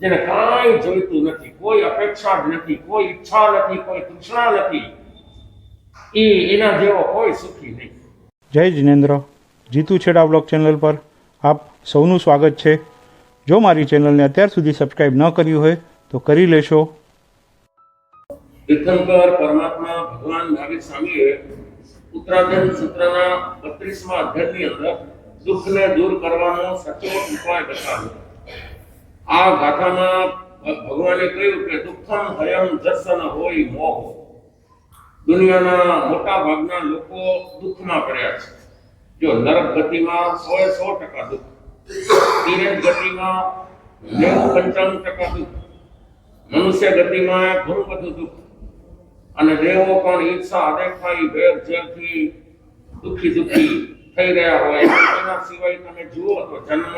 જેને કાંઈ જોઈતું નથી કોઈ અપેક્ષા જ નથી કોઈ ઈચ્છા નથી કોઈ તૃષ્ણા નથી એ એના જેવો કોઈ સુખી નહીં. જય જિનેન્દ્ર. જીતુ છેડા બ્લોગ ચેનલ પર આપ સૌનું સ્વાગત છે. જો મારી ચેનલને અત્યાર સુધી સબસ્ક્રાઈબ ન કર્યું હોય તો કરી લેશો. તીર્થંકર પરમાત્મા ભગવાન મહાવીર સ્વામીએ ઉત્તરાધન સૂત્રના બત્રીસમાં અધ્યાયની અંદર દુઃખને દૂર કરવાનો સચોટ ઉપાય બતાવ્યો. આ ગાથામાં ભગવાને કહ્યું કે દુઃખમ હયમ દર્શન હોય મોહ દુનિયાના મોટા ભાગના લોકો દુઃખમાં પડ્યા છે. જો નરક ગતિમાં સો એ સો ટકા દુઃખ તિરક ગતિમાં નેવું પંચાણું ટકા દુઃખ, મનુષ્ય ગતિમાં ઘણું બધું દુઃખ. અને દેવો પણ ઈચ્છા અદેખાઈ ભેદ ઝેરથી દુઃખી દુઃખી થઈ રહ્યા હોય. એના સિવાય તમે જુઓ તો જન્મ,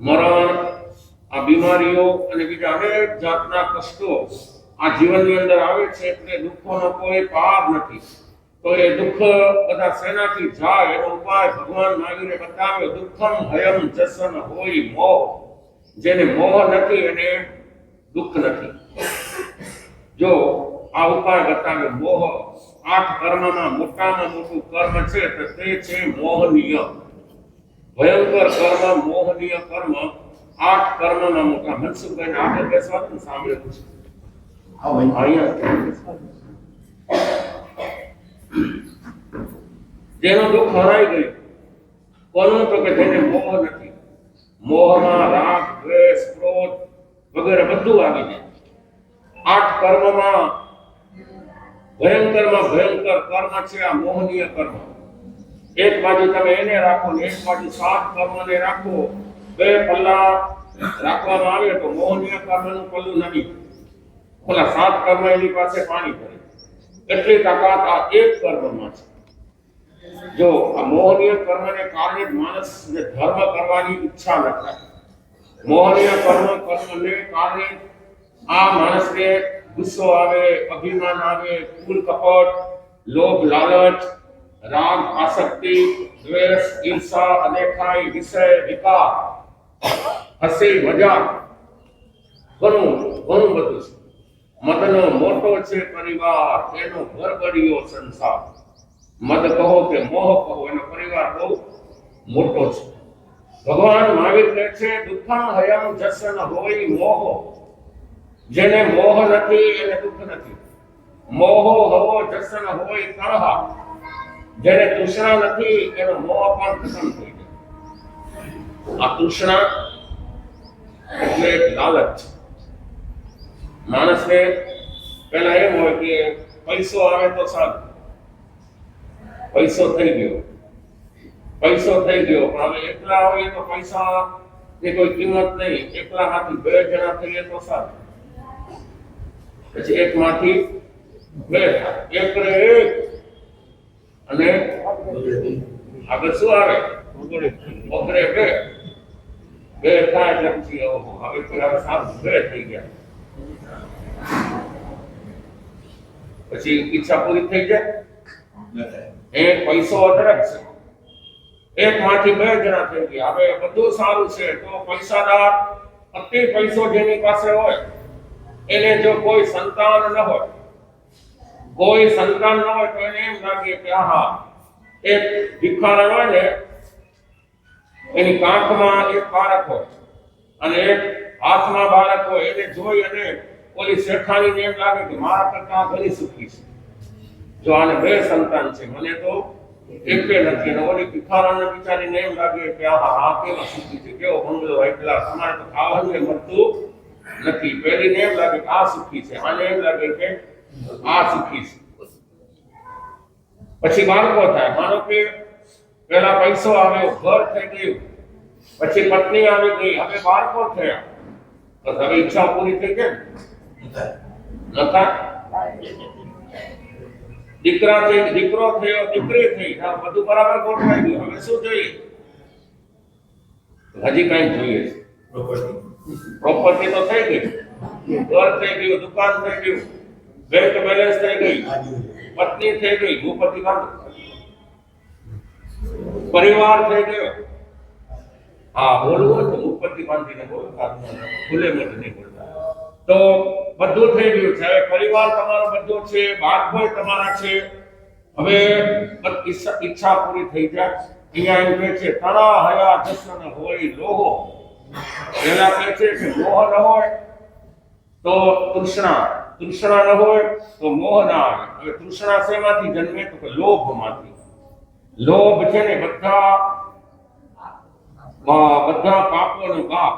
મરણ આ બીમારીઓ અને બીજા અનેક જાતના કષ્ટો આ જીવનની અંદર આવે છે એટલે દુઃખોનો કોઈ પાર નથી. તો એ દુઃખ બધા સેનાથી જાય એનો ઉપાય ભગવાન મહાવીરે બતાવ્યો, દુઃખમ હયમ જસન હોય મોહ. જેને મોહ નથી એને દુઃખ નથી. જો આ ઉપાય બતાવ્યો, મોહ આઠ કર્મમાં મોટામાં મોટું કર્મ છે, તો તે છે મોહનીય. ભયંકર કર્મ, મોહનીય કર્મ આઠ કર્મમાં મોટા મનસુખભાઈ આગળ બેસવાનું સાંભળેલું છે. જેનો દુઃખ હરાઈ ગયું કોનું તો કે જેને મોહ નથી. મોહમાં રાગ દ્વેષ ક્રોધ વગેરે બધું આવી જાય. આઠ કર્મમાં ભયંકરમાં ભયંકર કર્મ છે આ મોહનીય કર્મ. એક બાજુ તમે એને રાખો ને એક બાજુ સાત કર્મને રાખો બે પલ્લા રાખવામાં આવે તો મોહનીય કર્મનું પલ્લું નહીં ઓલા સાત કર્મ એની પાસે પાણી ભરે. એટલી તાકાત આ એક કર્મમાં છે. જો આ મોહનીય કર્મને કારણે જ માણસને ધર્મ કરવાની ઈચ્છા ન થાય. મોહનીય કર્મ કર્મને કારણે આ માણસને ગુસ્સો આવે, અભિમાન આવે, કુલ કપટ, લોભ લાલચ, રાગ, આસક્તિ, દ્વેષ ઈર્ષા અનેખાઈ, વિષય, વિકાર હસી મજાક. ઘણું ઘણું બધું છે. મદનો મોટો છે પરિવાર એનો ભરભરિયો સંસાર. મદ કહો કે મોહ કહો, એનો પરિવાર બહુ મોટો છે. ભગવાન મહાવીર કહે છે દુઃખમ હયમ જસન હોય મોહ. જેને મોહ નથી, એને દુઃખ નથી. મોહો હવો, જસન હોય તરહ. જેને તૃષ્ણા નથી, એનો મોહ પણ ખતમ થઈ જાય એટલે લાલચ. માણસને પહેલા એમ હોય કે પૈસો આવે તો સારું. પૈસો થઈ ગયો. પૈસો થઈ ગયો. પણ હવે એકલા હોઈએ તો પૈસા ની કોઈ કિંમત નહીં. એકલા માંથી બે જણા થઈએ તો સારું. પછી એક માંથી બે એક રે એક. અને આગળ શું આવે? ઓગરે બે. પછી ઈચ્છા પૂરી થઈ જાય એ પૈસો અઢળક છે એક માંથી બે જણા થઈ ગયા હવે બધું સારું છે તો પૈસાદાર અતિ પૈસો જેની પાસે હોય એને જો કોઈ સંતાન ન હોય કોઈ સંતાન ન હોય તો એને એમ લાગે કે આહા એક ભિખારણ હોય ને એની કાંખમાં એક બાળક હોય અને એક હાથમાં બાળક હોય, એને જોઈ અને ઓલી શેઠાણીને એમ લાગે કે મારા કરતા ઘણી સુખી છે. જો આને બે સંતાન છે, મને તો એકે નથી, અને ઓલી ભિખારાને બિચારીને એમ લાગે કે આ આ કેવા સુખી છે, કેવો બંગલો એકલા, અમારે તો ખાવાનું મળતું નથી. પેલીને એમ લાગે કે આ સુખી છે, આને એમ લાગે કે આ સુખી છે. પછી બાળકો થાય, માનો કે પેલા પૈસો આવ્યો ઘર થઈ ગયું. પછી પત્ની આવી ગઈ હવે બાળકો થયા તો હવે ઈચ્છા પૂરી થઈ કેમ નતા? દીકરા થઈ દીકરો થયો દીકરી થઈ આ બધું બરાબર ગોઠવાઈ ગયું. હવે શું જોઈએ? હજી કઈ જોઈએ. છે પ્રોપર્ટી તો થઈ ગઈ. ઘર થઈ ગયું દુકાન થઈ ગયું. બેંક બેલેન્સ થઈ ગઈ. પત્ની થઈ ગઈ. ભૂપતિ કામ પરિવાર થઈ ગયો. હા, બોલવું તો ઉપરથી બાંધીને બોલો ખુલ્લે મોઢે નહીં બોલતા. તો બધું થઈ ગયું છે. પરિવાર તમારો બધો છે ભાઈ તમારા છે. હવે ઈચ્છા- પૂરી થઈ જાય. અહીંયા એવું કહે છે તરા હયા જસન હોય લોહો. પેલા કહે છે કે મોહ ન હોય તો તૃષ્ણા. તૃષ્ણા ન હોય તો મોહ ના આવે. હવે તૃષ્ણા શેમાંથી જન્મે? તો કે લોભમાંથી. લોભ છે ને બધા બધા પાપોનો બાપ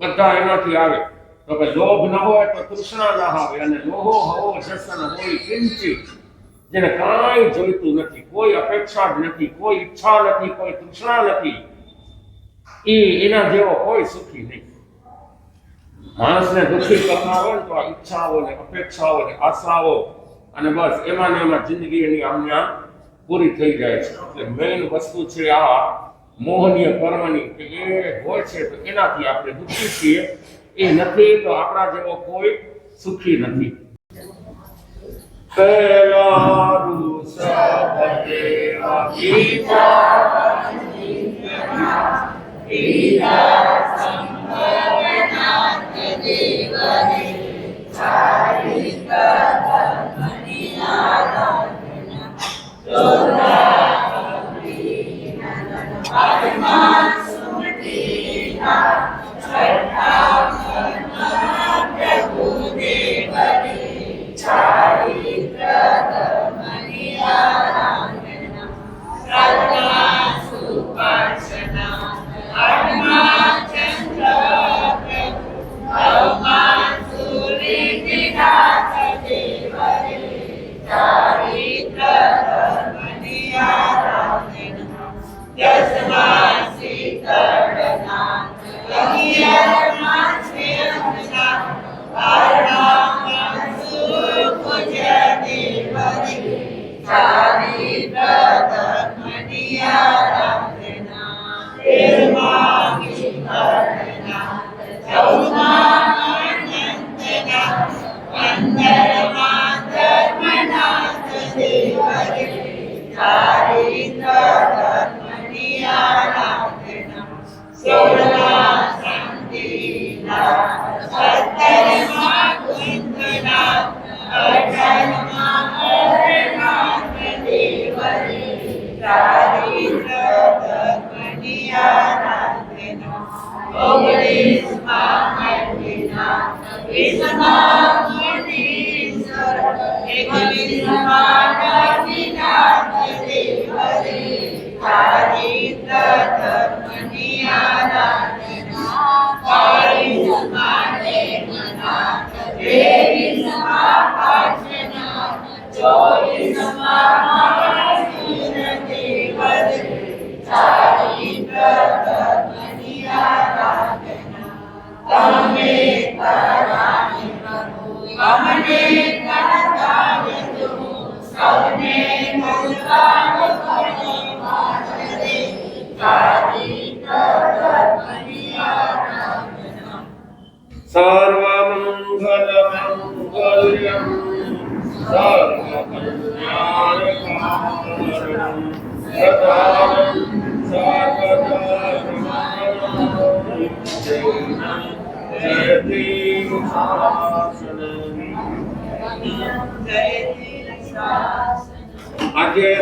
બધા એનાથી આવે. તો કે લોભ ન હોય તો તૃષ્ણા ના આવે અને લોહો, હવો જસન હોય કિંચિત જેને કાંઈ જોઈતું નથી, કોઈ અપેક્ષા જ નથી, કોઈ ઈચ્છા નથી, કોઈ તૃષ્ણા નથી એ એના જેવો કોઈ સુખી નહીં. માણસને દુઃખી કરનાર હોય તો આ ઈચ્છાઓ ને અપેક્ષાઓ ને આશાઓ અને બસ એમાં ને એમાં જિંદગી એની આમના પૂરી થઈ જાય છે. એટલે મેઇન વસ્તુ છે આ મોહનીય કર્મની કે એ હોય છે તો એનાથી આપણે દુઃખી છીએ. એ નથી તો આપણા જેવો કોઈ સુખી નથી. પેલારું Shut down! Shut down! Amen. શાસનમ આજે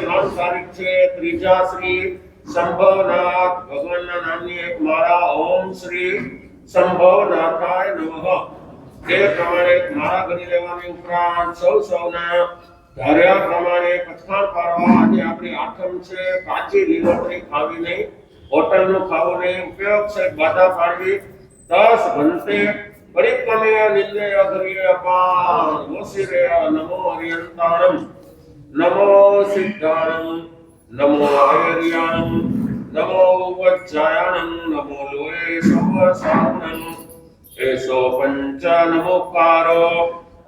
ત્રણ તારીખ છે, ત્રીજા શ્રી સંભવનાથ. ભગવાનના નામની એક માળા. ઓમ શ્રી સંભવનાથાય નમઃ. તે પ્રમાણે માળા કરી લેવાની ઉપરાંત સૌ સૌના ધાર્યા પ્રમાણે પથાણ પાડવા આજે આપણી આઠમ છે. કાચી લીલોતરી ખાવી નહીં હોટલનું ખાવું નહીં ઉપયોગ છે. બાધા પાડવી, દસ ઘંટે પરિક્રમે નિંદે અઘરીય અપાન વસિરે નમો હરિયંતાણમ નમો સિદ્ધાણમ, નમો આયર્યાણમ, નમો વજ્જાયાણમ નમો લોય સવસાણમ એસો પંચ નમોકારો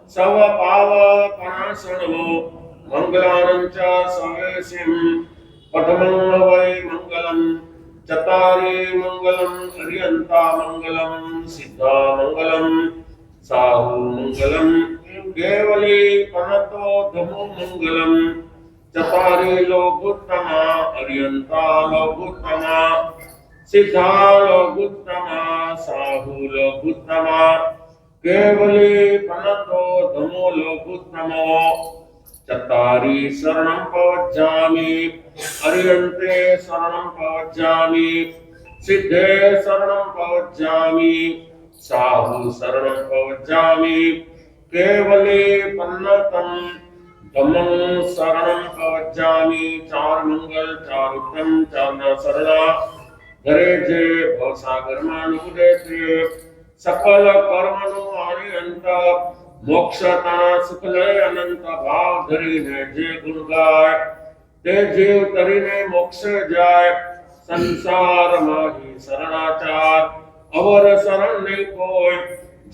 સવ પાવ પરાસણો મંગલાનંચ સવેસિમ પઠમં વૈ મંગલમ ચતારે મંગલમ હરિયંતા મંગલમ સિદ્ધા મંગલમ સાહુ મંગલમ કેવલી પનતો ધમો મંગલમ ચતારે લોકોત્તમા હરિયંતા લોકોત્તમા સિદ્ધા લોકોત્તમા સાહુ લઘુત્તમા કેવલી પનતો ધમો લઘુત્તમો ચતારી શરણં પવજ્જામિ અરિયન્તે શરણં પવજ્જામિ સિદ્ધે શરણં પવજ્જામિ સાહુ શરણં પવજ્જામિ કેવલી પન્નતમ ધમ્મં શરણં પવજ્જામિ ચાર મંગલ ચાર ઉત્તમ ચાર ઘરે જે ભવસાગરમાં ડૂબે છે. સકલ કર્મનો આણી અંત મોક્ષતા સુખલય અનંત ભાવ ધરીને જે ગુણ ગાય, તે જીવ તરીને મોક્ષ જાય. સંસારમાં હિ શરણાચાર, અવર શરણ નહીં કોઈ.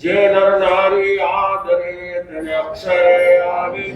જે નર નારી આદરે, તેને અક્ષય આવી